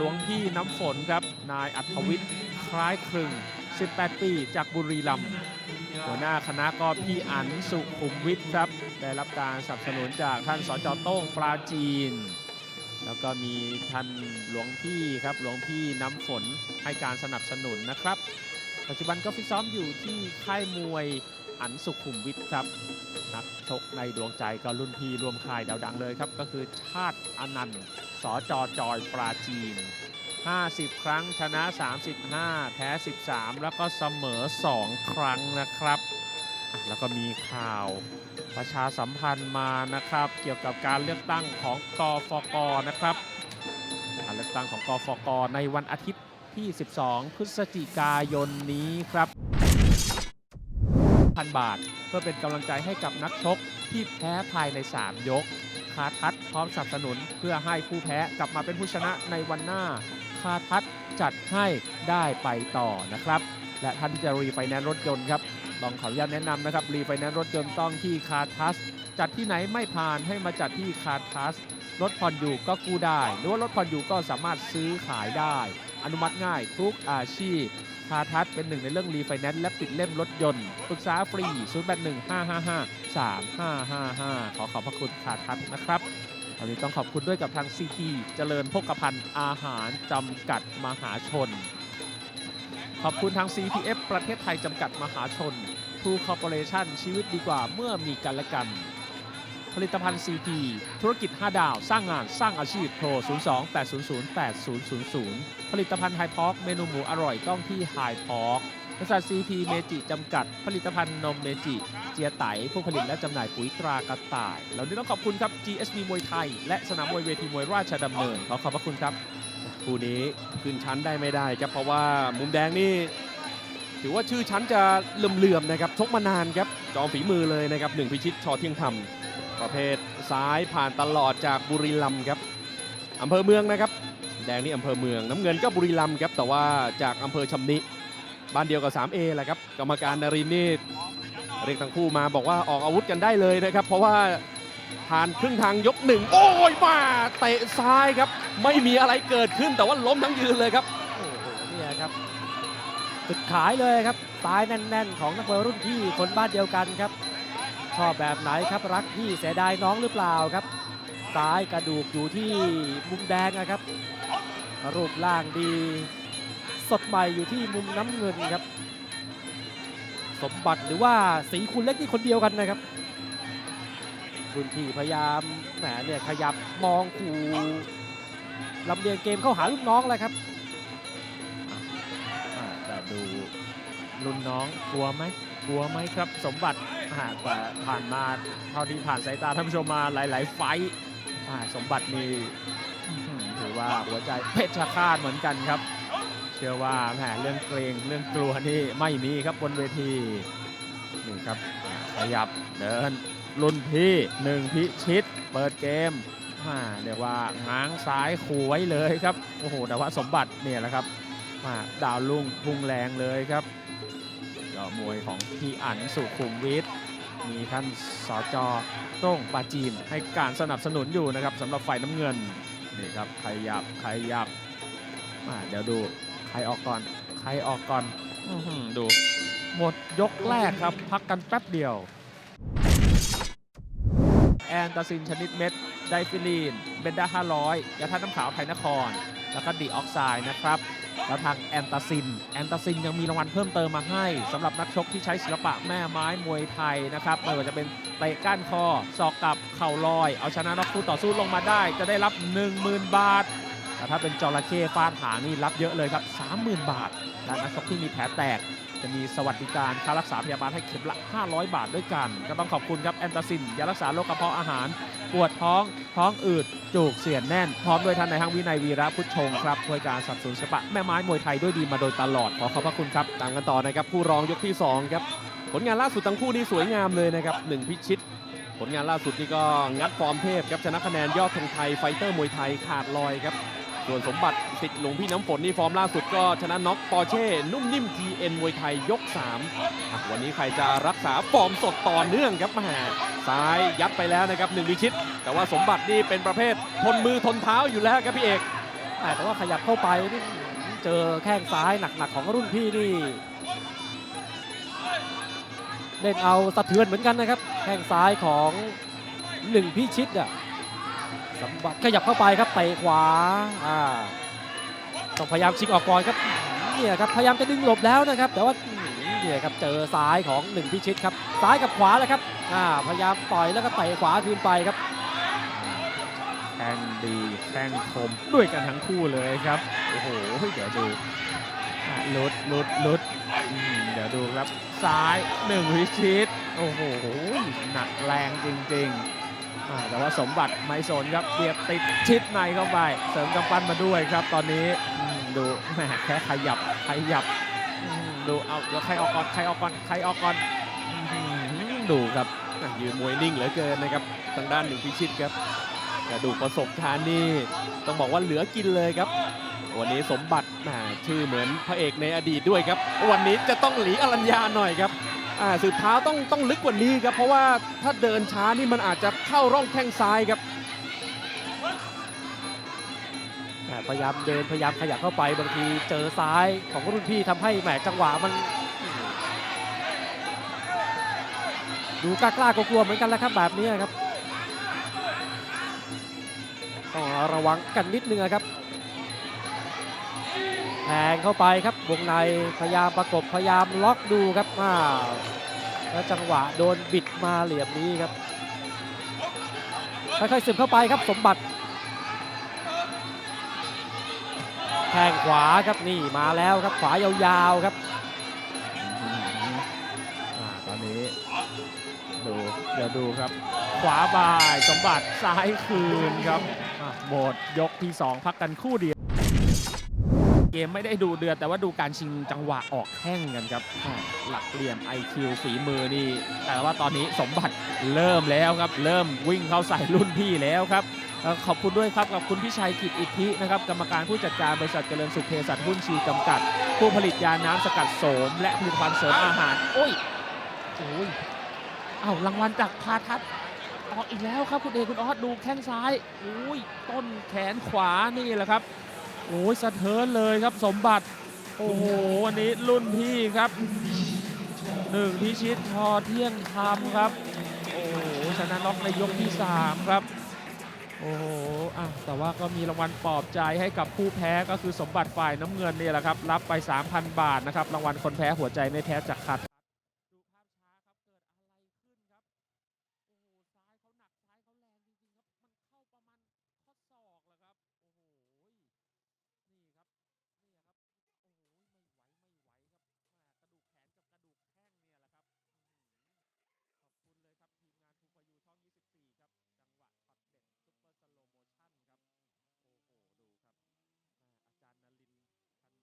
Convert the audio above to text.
หลวงพี่น้ำฝนครับ นายอัธวิทย์คล้ายคลึง 18 ปี จากบุรีรัมย์หัวหน้าคณะก็พี่อันสุขุมวิทย์ครับ ได้รับการสนับสนุนจากท่านสจโต้งปราจีน แล้วก็มีท่านหลวงพี่ครับ หลวงพี่น้ำฝนให้การสนับสนุนนะครับ ปัจจุบันก็ฟิตซ้อมอยู่ที่ค่ายมวย อันสุขุมวิทครับ นักชกในดวงใจก็รุ่นพี่รวมค่ายดาวดังเลยครับ ก็คือชาติอนันต์สจจอยปราจีน 50 ครั้งชนะ 35 แพ้ 13 แล้วก็เสมอ 2 ครั้งนะครับ แล้วก็มีข่าวประชาสัมพันธ์มานะครับ เกี่ยวกับการเลือกตั้งของกฟกนะครับการเลือกตั้งของกฟกในวันอาทิตย์ที่ 12 พฤศจิกายนนี้ครับ พันบาท เพื่อเป็นกำลังใจให้กับนักชกที่แพ้ภายใน 3 ยก คาทัดพร้อมสนับสนุน เพื่อให้ผู้แพ้กลับมาเป็นผู้ชนะในวันหน้า คาทัดจัดให้ได้ไปต่อนะครับ และท่านที่จะรีไฟแนนซ์รถยนต์ครับต้องขออนุญาตแนะนำนะครับรีไฟแนนซ์รถยนต์ต้องที่คาทัสจัดที่ไหนไม่ผ่านให้มาจัดที่คาทัสรถผ่อนอยู่ก็กู้ได้ หรือว่ารถผ่อนอยู่ก็สามารถซื้อขายได้ อนุมัติง่ายทุกอาชีพ คาทัสเป็นหนึ่งในเรื่องรีไฟแนนซ์และปิดเล่มรถยนต์ปรึกษาฟรี 0 8 1 5 5 5 3 5 5 5 ขอขอบพระคุณคาทัสนะครับวันนี้ต้องขอบคุณด้วยกับทางซีทีเจริญพกพันธ์อาหารจำกัดมหาชน ขอบคุณทาง CPF ประเทศไทยจำกัดมหาชน True Corporation ชีวิตดีกว่าเมื่อมีกันและกัน ผลิตภัณฑ์ CP ธุรกิจ 5 ดาว สร้างงานสร้างอาชีพโทร 02 800 8000 ผลิตภัณฑ์ไฮพอกเมนูหมูอร่อยต้องที่ไฮพอกบริษัท CP เมจิจำกัด ผลิตภัณฑ์นมเมจิ เจียไตผู้ผลิตและจำหน่ายปุ๋ยตรากระต่ายเรานี้ต้องขอบคุณครับ GSB มวยไทย และสนามมวยเวทีมวยราชดำเนิน ขอขอบพระคุณครับคู่นี้ขึ้นชั้นได้ไม่ได้ครับเพราะว่ามุมแดงนี่ถือว่าชื่อชั้นจะเลื่อมๆนะครับชกมานานครับจอมฝีมือเลยนะครับหนึ่งพิชิตชอเที่ยงธรรม ประเภทซ้ายผ่านตลอดจากบุรีรัมย์ครับอำเภอเมืองนะครับ แดงนี่อำเภอเมือง น้ำเงินก็บุรีรัมย์ครับแต่ว่าจากอำเภอชำนิบ้านเดียวกับ 3A แหละครับกรรมการนารินนี่เรียกทั้งคู่มาบอกว่าออกอาวุธกันได้เลยนะครับ เพราะว่าผ่านครึ่งทางยกหนึ่งโอ้ยมาเตะซ้ายครับ ไม่มีอะไรเกิดขึ้นแต่ว่าล้มทั้งยืนเลยครับโอ้โหเนี่ยครับจุดขายเลยครับซ้ายแน่น ๆ ของนักมวยรุ่นพี่คนบ้านเดียวกันครับ ชอบแบบไหนครับรักพี่เสียดายน้องหรือเปล่าครับซ้ายกระดูกอยู่ที่มุมแดงนะครับ รูปร่างดี สดใหม่อยู่ที่มุมน้ำเงินครับ สมบัติหรือว่าสีคุณเล็กนี่คนเดียวกันนะครับรุ่นพี่พยายามแหมเนี่ยขยับมองขู่ลำเลียงเกมเข้าหาลูกน้องเลยครับแต่ดูรุ่นน้องกลัวไหมกลัวไหมครับ สมบัติ แต่ผ่านมาเท่าที่ผ่านสายตาท่านผู้ชมมาหลาย ๆ ไฟท์สมบัตินี่ถือว่าหัวใจเพชรฆาตเหมือนกันครับ เชื่อว่าแหมเรื่องเกรงเรื่องกลัวนี่ไม่มีครับบนเวทีนี่ครับขยับเดินรุ่นพี่หนึ่งพิชิต เปิดเกมเรียกว่าง้างซ้ายขู่ไว้เลยครับโอ้โหแต่ว่าสมบัติเนี่ยแหละครับาดาวลุ่งพุ่งแรงเลยครับ มวยของพี่อันสุขุมวิทมีท่านสจโต้งปาจีนให้การสนับสนุนอยู่นะครับสำหรับฝ่ายน้ำเงินนี่ครับใครยับใครยับมาเดี๋ยวดูใครออกก่อนใครออกก่อนอดูหมดยกแรกครับ พักกันแป๊บเดียว แอนตาซินชนิดเม็ด ไดฟิลีน เบนดา500ยาธาตุน้ำขาวไทยนคร แล้วก็ดีออกไซด์นะครับ แล้วทางแอนตาซิน แอนตาซินยังมีรางวัลเพิ่มเติมมาให้สำหรับนักชกที่ใช้ศิลปะแม่ไม้มวยไทยนะครับไม่ว่าจะเป็นเตะก้านคอศอกกับเข่าลอย เอาชนะนักคู่ต่อสู้ลงมาได้ จะได้รับ 10,000 บาท แต่ถ้าเป็นจระเข้ฟาดหางนี่รับเยอะเลยครับ 30,000 บาทและนักชกที่มีแผลแตก จะมีสวัสดิการค่ารักษาพยาบาลให้เข็มละ 500 บาทด้วยกัน ก็ต้องขอบคุณครับแอนตาซินยารักษาโรคกระเพาะอาหาร ปวดท้อง ท้องอืด จูกเสียนแน่น พร้อมด้วยท่านในายห้างวินัยวีระพุทธชงครับช่วยการสับสนศิลปะแม่ไม้มวยไทยด้วยดีมาโดยตลอดขอขอบพระคุณครับตามกันต่อนะครับผู้รองยกที่2ครับผลงานล่าสุดทั้งคู่นี่สวยงามเลยนะครับหนึ่งพิชิต ผลงานล่าสุดนี่ก็งัดฟอร์มเทพครับชนะคะแนนยอดธงไทยไฟเตอร์มวยไทยขาดลอยครับ ส่วนสมบัติสิทธิ์หลวงพี่น้ำฝนนี่ฟอร์มล่าสุดก็ชนะน็อกปอร์เช่ นุ่มนิ่ม TN มวยไทยยก3วันนี้ใครจะรักษาฟอร์มสดต่อเนื่องครับมาซ้ายยัดไปแล้วนะครับหนึ่งพิชิต แต่ว่าสมบัตินี่เป็นประเภททนมือทนเท้าอยู่แล้วครับพี่เอกแต่แต่ว่าขยับเข้าไปนี่เจอแข้งซ้ายหนักๆของรุ่นพี่นี่เล่นเอาสะเทือนเหมือนกันนะครับแข้งซ้ายของหนึ่งพิชิตอะ สมบัติขยับเข้าไปครับเตะขวาอ่าต้องพยายามชิงออกก่อนครับเนี่ยครับพยายามจะดึงหลบแล้วนะครับ แต่ว่าเนี่ยครับเจอซ้ายของหนึ่งพิชิตครับซ้ายกับขวาเลยครับอ่าพยายามต่อยแล้วก็เตะขวาคืนไปครับแข้งดีแข้งคมด้วยกันทั้งคู่เลยครับโอ้โหเดี๋ยวดูลุดลุดลุดเดี๋ยวดูครับซ้ายหนึ่งพิชิตโอ้โหหนักแรงจริง ๆ แต่ว่าสมบัติไม่สนครับเบียบติดชิดในเข้าไป เสริมกำปั้นมาด้วยครับตอนนี้ดูแหมแค่ขยับขยับ ดูเอาเดี๋ยวใครออกก่อนใครออกก่อนใครออกก่อนดูครับอะยืนมวยนิ่งเหลือเกินนะครับทางด้านหนึ่งพิชิตครับกระดูกประสบการณ์นี่ต้องบอกว่าเหลือกินเลยครับ วันนี้สมบัติชื่อเหมือนพระเอกในอดีตด้วยครับ วันนี้จะต้องหลีอรัญญาหน่อยครับ อ่าสืบเท้าต้องต้องลึกกว่านี้ครับ เพราะว่าถ้าเดินช้านี่มันอาจจะเข้าร่องแข้งซ้ายครับอ่าพยายามเดินพยายามขยับเข้าไปบางทีเจอซ้ายของรุ่นพี่ทำให้แหมจังหวะมัน ดูกล้าๆกลัวๆเหมือนกันแล้วครับแบบนี้ครับต้องระวังกันนิดนึงนะครับ แทงเข้าไปครับวงในพยายามประกบพยายามล็อกดูครับอ้าวแล้วจังหวะโดนบิดมาเหลี่ยมนี้ครับค่อยๆซึมเข้าไปครับสมบัติแทงขวาครับนี่มาแล้วครับขวายาวๆครับอ่าตอนนี้ดูเดี๋ยวดูครับ ขวาบ่ายสมบัติซ้ายคืนครับอะหมดยกที่ 2 พักกันคู่เดียว เกมไม่ได้ดูเดือดแต่ว่าดูการชิงจังหวะออกแข้งกันครับ หลักเหลี่ยม IQ ฝีมือนี่ แต่ว่าตอนนี้สมบัติเริ่มแล้วครับ เริ่มวิ่งเข้าใส่รุ่นพี่แล้วครับ ขอบคุณด้วยครับกับคุณพิชัยกิจอิทธินะครับกรรมการผู้จัดการบริษัทเจริญสุขเภสัชหุ้นชีจำกัด ผู้ผลิตยาน้ำสกัดโสม และผลิตภัณฑ์เสริมอาหาร โอ้ยโอ้ยเอารางวัลจากพาทัศน์ออกอีกแล้วครับคุณเอกคุณออสดูแข้งซ้ายโอ้ยต้นแขนขวานี่แหละครับ โอ้ยสะเทินเลยครับสมบัติ โอ้โหวันนี้รุ่นพี่ครับหนึ่งพิชิตพอเที่ยงธรรมครับ โอ้โหชนะน็อกในยกที่ 3 ครับ โอ้โหอะแต่ว่าก็มีรางวัลปลอบใจให้กับผู้แพ้ก็คือสมบัติฝ่ายน้ำเงินนี่แหละครับ รับไป 3,000 บาทนะครับ รางวัลคนแพ้หัวใจไม่แพ้จากคัด